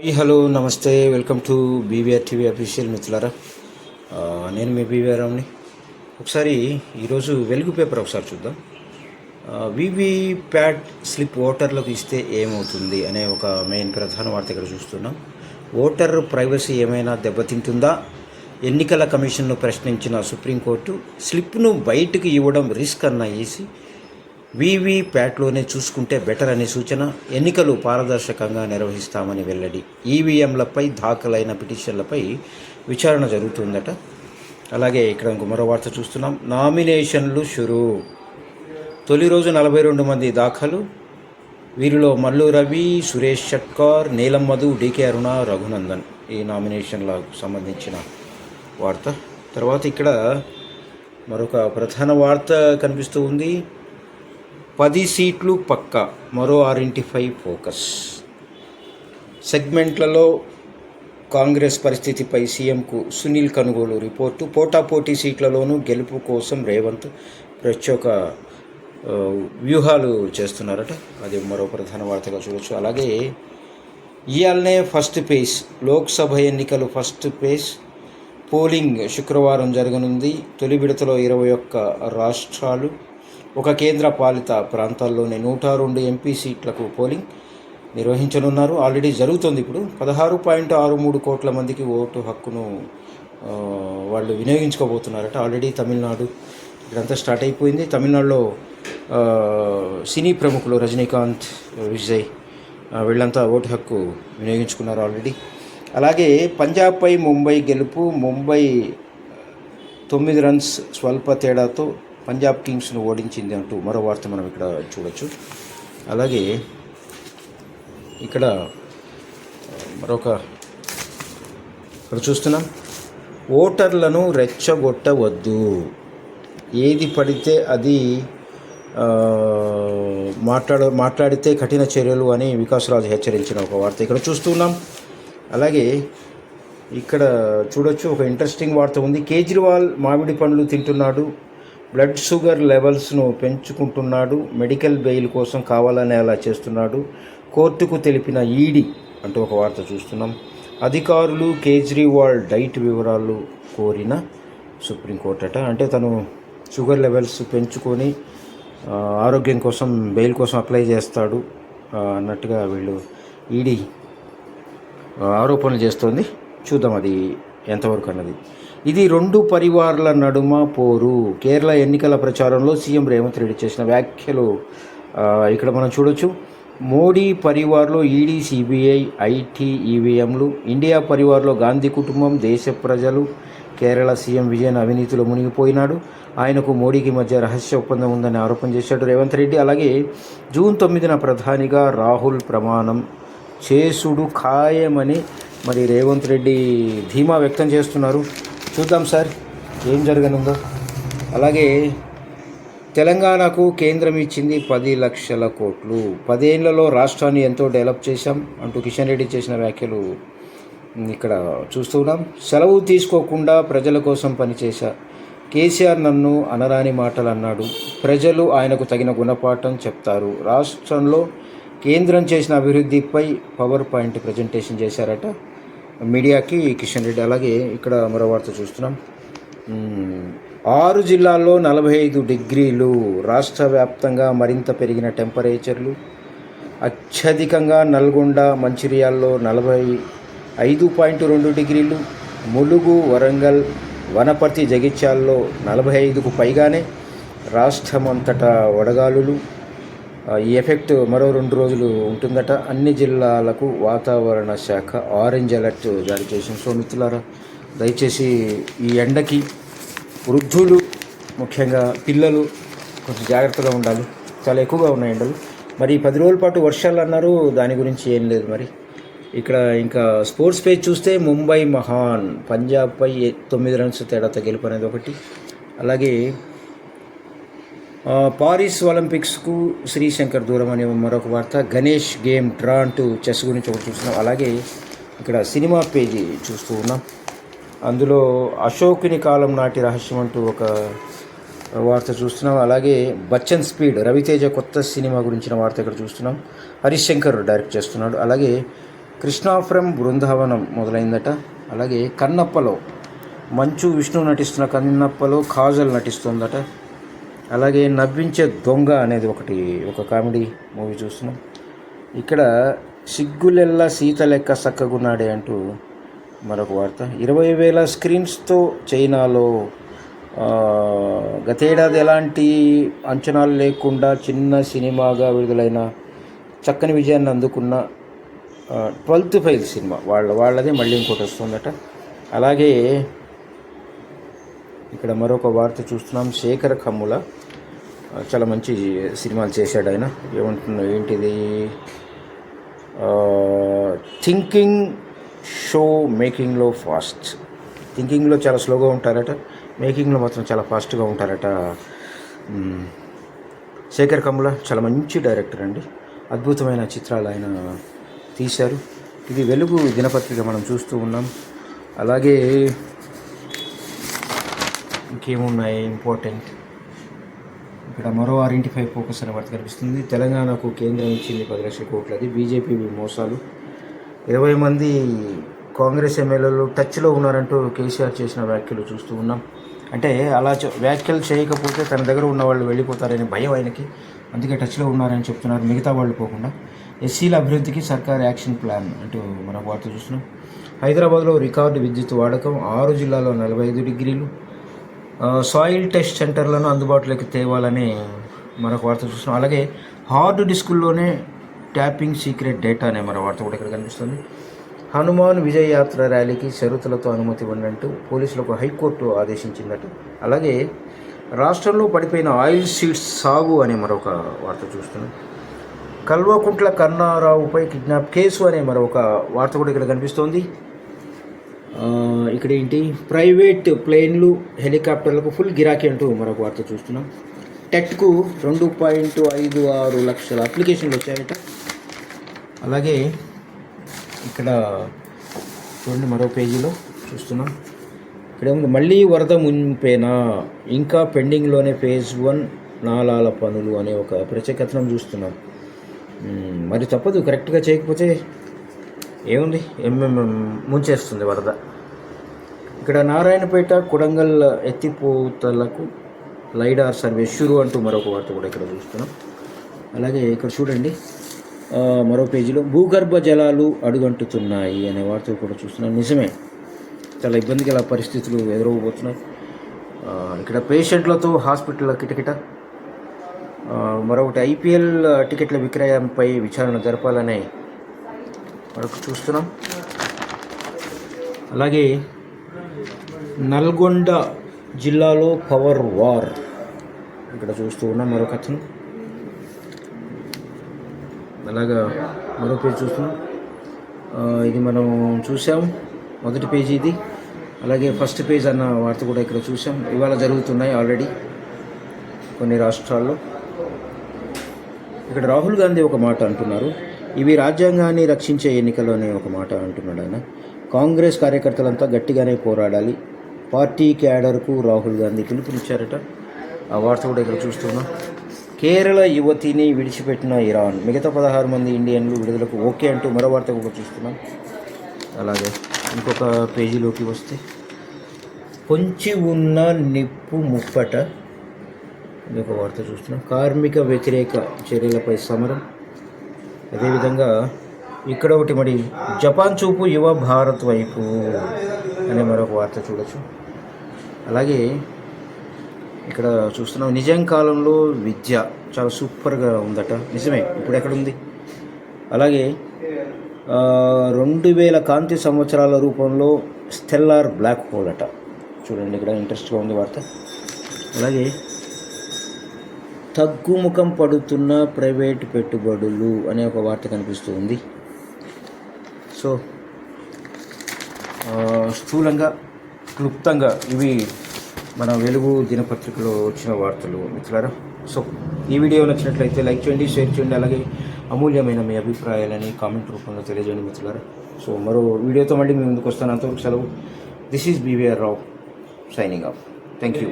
Hi hello నమస్తే welcome to BVR TV official మిత్రులారా. నేను మీ బీవీఆర్ రామ్ని ఒకసారి ఈరోజు వెలుగు పేపర్ ఒకసారి చూద్దాం. వివి ప్యాట్ స్లిప్ ఓటర్లకు ఇస్తే ఏమవుతుంది అనే ఒక మెయిన్ ప్రధాన వార్త ఇక్కడ చూస్తున్నాం. ఓటర్ ప్రైవసీ ఏమైనా దెబ్బతింటుందా? ఎన్నికల కమిషన్ను ప్రశ్నించిన సుప్రీంకోర్టు స్లిప్ను బయటకు ఇవ్వడం రిస్క్ అన్న ఈసీ. వీవీప్యాట్లోనే చూసుకుంటే బెటర్ అనే సూచన ఎన్నికలు పారదర్శకంగా నిర్వహిస్తామని వెల్లడి. ఈవీఎంలపై దాఖలైన పిటిషన్లపై విచారణ జరుగుతుందట. అలాగే ఇక్కడ ఇంకో మరో వార్త చూస్తున్నాం. నామినేషన్లు షురు. తొలి రోజు నలభై రెండు మంది దాఖలు. వీరిలో మల్లు రవి సురేష్ షట్కార్ నీలం మధు డికే అరుణ రఘునందన్ ఈ నామినేషన్లకు సంబంధించిన వార్త. తర్వాత ఇక్కడ మరొక ప్రధాన వార్త కనిపిస్తూ ఉంది. పది సీట్లు పక్క మరో ఆరింటిపై ఫోకస్. సెగ్మెంట్లలో కాంగ్రెస్ పరిస్థితిపై సీఎంకు సునీల్ కనుగోలు రిపోర్టు. పోటాపోటీ సీట్లలోనూ గెలుపు కోసం రేవంత్ ప్రత్యేక వ్యూహాలు చేస్తున్నారట. అది మరో ప్రధాన వార్తగా చూడొచ్చు. అలాగే ఇయాలనే ఫస్ట్ పేజ్ లోక్సభ ఎన్నికలు ఫస్ట్ పేజ్ పోలింగ్ శుక్రవారం జరగనుంది. తొలి విడతలో ఇరవై ఒక్క రాష్ట్రాలు ఒక కేంద్ర పాలిత ప్రాంతాల్లోని నూట రెండు ఎంపీ సీట్లకు పోలింగ్ నిర్వహించనున్నారు. ఆల్రెడీ జరుగుతుంది ఇప్పుడు. పదహారు పాయింట్ ఆరు మూడు కోట్ల మందికి ఓటు హక్కును వాళ్ళు వినియోగించుకోబోతున్నారట. ఆల్రెడీ తమిళనాడు ఇక్కడంతా స్టార్ట్ అయిపోయింది. తమిళనాడులో సినీ ప్రముఖులు రజనీకాంత్ విజయ్ వీళ్ళంతా ఓటు హక్కు వినియోగించుకున్నారు ఆల్రెడీ. అలాగే పంజాబ్పై ముంబై గెలుపు ముంబై తొమ్మిది రన్స్ స్వల్ప తేడాతో పంజాబ్ కింగ్స్ను ఓడించింది అంటూ మరో వార్త మనం ఇక్కడ చూడొచ్చు. అలాగే ఇక్కడ మరొక ఇక్కడ చూస్తున్నాం. ఓటర్లను రెచ్చగొట్టవద్దు. ఏది పడితే అది మాట్లాడ మాట్లాడితే కఠిన చర్యలు అని వికాసరాజు హెచ్చరించిన ఒక వార్త ఇక్కడ చూస్తున్నాం. అలాగే ఇక్కడ చూడొచ్చు ఒక ఇంట్రెస్టింగ్ వార్త ఉంది. కేజ్రీవాల్ మామిడి పండ్లు తింటున్నాడు. బ్లడ్ షుగర్ లెవెల్స్ను పెంచుకుంటున్నాడు. మెడికల్ బెయిల్ కోసం కావాలని అలా చేస్తున్నాడు. కోర్టుకు తెలిపిన ఈడీ అంటూ ఒక వార్త చూస్తున్నాం. అధికారులు కేజ్రీవాల్ డైట్ వివరాలు కోరిన సుప్రీంకోర్టు అట. అంటే తను షుగర్ లెవెల్స్ పెంచుకొని ఆరోగ్యం కోసం బెయిల్ కోసం అప్లై చేస్తాడు అన్నట్టుగా వీళ్ళు ఈడీ ఆరోపణలు చేస్తోంది. చూద్దాం అది ఎంతవరకు అన్నది. ఇది రెండు పరివార్ల నడుమ పోరు. కేరళ ఎన్నికల ప్రచారంలో సీఎం రేవంత్ రెడ్డి చేసిన వ్యాఖ్యలు ఇక్కడ మనం చూడొచ్చు. మోడీ పరివార్లో ఈడీ సిబిఐ ఐటీ ఈవీఎంలు ఇండియా పరివార్లో గాంధీ కుటుంబం దేశ ప్రజలు కేరళ సీఎం విజయన్ అవినీతిలో మునిగిపోయినాడు. ఆయనకు మోడీకి మధ్య రహస్య ఒప్పందం ఉందని ఆరోపణ చేశాడు రేవంత్ రెడ్డి. అలాగే జూన్ తొమ్మిదిన ప్రధానిగా రాహుల్ ప్రమాణం చేసుడు ఖాయమని మరి రేవంత్ రెడ్డి ధీమా వ్యక్తం చేస్తున్నారు. చూద్దాం సార్ ఏం జరగనుందో. అలాగే తెలంగాణకు కేంద్రం ఇచ్చింది పది లక్షల కోట్లు. పదేళ్ళలో రాష్ట్రాన్ని ఎంతో డెవలప్ చేశాం అంటూ కిషన్ రెడ్డి చేసిన వ్యాఖ్యలు ఇక్కడ చూస్తున్నాం సెలవు తీసుకోకుండా ప్రజల కోసం పనిచేశా. కేసీఆర్ నన్ను అనరాని మాటలు అన్నాడు ప్రజలు ఆయనకు తగిన గుణపాఠం చెప్తారు. రాష్ట్రంలో కేంద్రం చేసిన అభివృద్ధిపై పవర్ పాయింట్ ప్రజెంటేషన్ చేశారట. మీడియాకి కిషన్ రెడ్డి అలాగే ఇక్కడ మరో వార్త చూస్తున్నాం. ఆరు జిల్లాల్లో నలభై ఐదు డిగ్రీలు రాష్ట్ర వ్యాప్తంగా మరింత పెరిగిన టెంపరేచర్లు. అత్యధికంగా నల్గొండ మంచిర్యాల్లో నలభై ఐదు పాయింట్ రెండు డిగ్రీలు. ములుగు వరంగల్ వనపర్తి జగిత్యాల్లో నలభై ఐదుకు పైగానే. రాష్ట్రమంతటా వడగాలులు. ఈ ఎఫెక్ట్ మరో రెండు రోజులు ఉంటుందట. అన్ని జిల్లాలకు వాతావరణ శాఖ ఆరెంజ్ అలర్ట్ జారీ చేసింది. సో మిత్రులారా దయచేసి ఈ ఎండకి వృద్ధులు ముఖ్యంగా పిల్లలు కొంచెం జాగ్రత్తగా ఉండాలి. చాలా ఎక్కువగా ఉన్నాయి ఎండలు. మరి పది రోజుల పాటు వర్షాలు అన్నారు. దాని గురించి ఏం లేదు మరి. ఇక్కడ ఇంకా స్పోర్ట్స్ పేజ్ చూస్తే ముంబై మహాన్ పంజాబ్పై తొమ్మిది రన్స్ తేడాతో గెలుపు అనేది ఒకటి. అలాగే పారిస్ ఒలింపిక్స్కు శ్రీశంకర్ దూరం అనే మరొక వార్త. గణేష్ గేమ్ డ్రా అంటూ చెస్ గురించి ఒకటి చూస్తున్నాం. అలాగే ఇక్కడ సినిమా పేజీ చూస్తూ ఉన్నాం. అందులో అశోకుని కాలం నాటి రహస్యం అంటూ ఒక వార్త చూస్తున్నాం. అలాగే బచ్చన్ స్పీడ్ రవితేజ కొత్త సినిమా గురించిన వార్త ఇక్కడ చూస్తున్నాం. హరిశంకర్ డైరెక్ట్ చేస్తున్నాడు. అలాగే కృష్ణాపురం బృందావనం మొదలైందట. అలాగే కన్నప్పలో మంచు విష్ణు నటిస్తున్న కన్నప్పలో కాజల్ నటిస్తుందట. అలాగే నవ్వించే దొంగ అనేది ఒకటి ఒక కామెడీ మూవీ చూస్తున్నాం. ఇక్కడ సిగ్గులెల్లా సీత లెక్క సక్కగున్నాడే అంటూ మరొక వార్త. ఇరవై వేల స్క్రీన్స్తో చైనాలో గతేడాది ఎలాంటి అంచనాలు లేకుండా చిన్న సినిమాగా విడుదలైన చక్కని విజయాన్ని అందుకున్న ట్వెల్త్ ఫైల్ సినిమా. వాళ్ళ వాళ్ళదే మళ్ళీ ఇంకోటి వస్తుందట. అలాగే ఇక్కడ మరొక వార్త చూస్తున్నాం. శేఖర్ కమ్ముల చాలా మంచి సినిమాలు చేశాడు ఆయన. ఏమంటున్నా ఏంటిది? థింకింగ్ షో మేకింగ్లో ఫాస్ట్. థింకింగ్లో చాలా స్లోగా ఉంటారట. మేకింగ్లో మాత్రం చాలా ఫాస్ట్గా ఉంటారట. శేఖర్ కమ్ముల చాలా మంచి డైరెక్టర్ అండి. అద్భుతమైన చిత్రాలు ఆయన తీశారు. ఇది వెలుగు దినపత్రిక మనం చూస్తూ ఉన్నాం. అలాగే ఇంకేమున్నాయి ఇంపార్టెంట్? ఇక్కడ మరో ఆరింటిపై ఫోకస్ అనే వార్త కనిపిస్తుంది. తెలంగాణకు కేంద్రం ఇచ్చింది పది లక్షల కోట్లది. బీజేపీ మోసాలు. ఇరవై మంది కాంగ్రెస్ ఎమ్మెల్యేలు టచ్లో ఉన్నారంటూ కేసీఆర్ చేసిన వ్యాఖ్యలు చూస్తూ ఉన్నాం. అంటే అలా వ్యాఖ్యలు చేయకపోతే తన దగ్గర ఉన్న వాళ్ళు వెళ్ళిపోతారనే భయం ఆయనకి. అందుకే టచ్లో ఉన్నారని చెప్తున్నారు. మిగతా వాళ్ళు పోకుండా. ఎస్సీల అభివృద్ధికి సర్కార్ యాక్షన్ ప్లాన్ అంటూ మనం వార్త చూస్తున్నాం. హైదరాబాద్లో రికార్డు విద్యుత్ వాడకం. ఆరు జిల్లాలో నలభై ఐదు డిగ్రీలు. సాయిల్ టెస్ట్ సెంటర్లను అందుబాటులోకి తేవాలని మరొక వార్త చూస్తున్నాం. అలాగే హార్డ్ డిస్కుల్లోనే ట్యాపింగ్ సీక్రెట్ డేటా అనే మరో వార్త కూడా ఇక్కడ కనిపిస్తుంది. హనుమాన్ విజయ యాత్ర ర్యాలీకి షరతులతో అనుమతి ఇవ్వండి పోలీసులకు హైకోర్టు ఆదేశించిందట. అలాగే రాష్ట్రంలో పడిపోయిన ఆయిల్ సీడ్స్ సాగు అనే మరొక వార్త చూస్తున్నాం. కల్వకుంట్ల కన్నారావుపై కిడ్నాప్ కేసు అనే మరొక వార్త కూడా ఇక్కడ కనిపిస్తోంది. ఇక్కడ ఏంటి? ప్రైవేట్ ప్లేన్లు హెలికాప్టర్లకు ఫుల్ గిరాకీ అంటూ మరొక వార్త చూస్తున్నాం. టెట్కు రెండు పాయింట్ ఐదు ఆరు లక్షల అప్లికేషన్లు వచ్చాయట. అలాగే ఇక్కడ చూడండి మరో పేజీలో చూస్తున్నాం. ఇక్కడ ఏముంది? మళ్ళీ వరద ముంపేనా? ఇంకా పెండింగ్లోనే ఫేజ్ వన్ నాలాల పనులు అనే ఒక ప్రత్యేకతనం చూస్తున్నాం. మరి తప్పదు కరెక్ట్గా చేయకపోతే ఏముంది? ఎంఎంఎం ముంచేస్తుంది వరద. ఇక్కడ నారాయణపేట కొడంగల్ ఎత్తిపోతలకు లైడార్ సర్వే షురు అంటూ మరొక వార్త కూడా ఇక్కడ చూస్తున్నాం. అలాగే ఇక్కడ చూడండి మరో పేజీలో భూగర్భ జలాలు అడుగంటుతున్నాయి అనే వార్త కూడా చూస్తున్నాం. నిజమే చాలా ఇబ్బందికర పరిస్థితులు ఎదురవబోతున్నాయి. ఇక్కడ పేషెంట్లతో హాస్పిటల్ కిటకిట. మరొకటి ఐపీఎల్ టికెట్ల విక్రయంపై విచారణ జరపాలనే మరొక చూస్తున్నాం. అలాగే నల్గొండ జిల్లాలో పవర్ వార్. ఇక్కడ చూస్తూ ఉన్నాం మరొక అతను. అలాగా మరో పేజ్ చూస్తున్నాం. ఇది మనం చూసాం మొదటి పేజీ ఇది. అలాగే ఫస్ట్ పేజ్ అన్న వార్త కూడా ఇక్కడ చూసాం ఇవాళ జరుగుతున్నాయి ఆల్రెడీ కొన్ని రాష్ట్రాల్లో. ఇక్కడ రాహుల్ గాంధీ ఒక మాట అంటున్నారు. ఇవి రాజ్యాంగాన్ని రక్షించే ఎన్నికలోనే ఒక మాట అంటున్నాడు ఆయన. కాంగ్రెస్ కార్యకర్తలంతా గట్టిగానే పోరాడాలి. పార్టీ క్యాడర్కు రాహుల్ గాంధీ పిలుపునిచ్చారట. ఆ వార్త కూడా ఇక్కడ చూస్తున్నాం. కేరళ యువతిని విడిచిపెట్టిన ఇరాన్. మిగతా పదహారు మంది ఇండియన్లు విడుదలకు ఓకే అంటూ మరో వార్త కూడా చూస్తున్నాం. అలాగే ఇంకొక పేజీలోకి వస్తే. పొంచి ఉన్న నిప్పు ముప్పట. ఇది ఒక వార్త చూస్తున్నాం. కార్మిక వ్యతిరేక చర్యలపై సమరం. అదేవిధంగా ఇక్కడ ఒకటి మరి జపాన్ చూపు యువ భారత్ వైపు అనే మరొక వార్త చూడొచ్చు. అలాగే ఇక్కడ చూస్తున్నాం నిజం కాలంలో విద్య చాలా సూపర్గా ఉందట. నిజమే ఇప్పుడు ఎక్కడుంది? అలాగే రెండు వేల కాంతి సంవత్సరాల రూపంలో స్టెల్లార్ బ్లాక్ హోల్ అట. చూడండి ఇక్కడ ఇంట్రెస్ట్గా ఉంది వార్త. అలాగే తగ్గుముఖం పడుతున్న ప్రైవేట్ పెట్టుబడులు అనే ఒక వార్త కనిపిస్తూ ఉంది సో స్థూలంగా క్లుప్తంగా ఇవి మన వెలుగు దినపత్రికలో వచ్చిన వార్తలు మిత్రులారా. సో ఈ వీడియో నచ్చినట్లయితే లైక్ చేయండి షేర్ చేయండి అలాగే అమూల్యమైన మీ అభిప్రాయాలని కామెంట్ రూపంలో తెలియజేయండి మిత్రులారా. సో మరో వీడియోతో మళ్ళీ మీ ముందుకు వస్తాను. అంతవరకు సెలవు. This is BVR Rao signing off thank you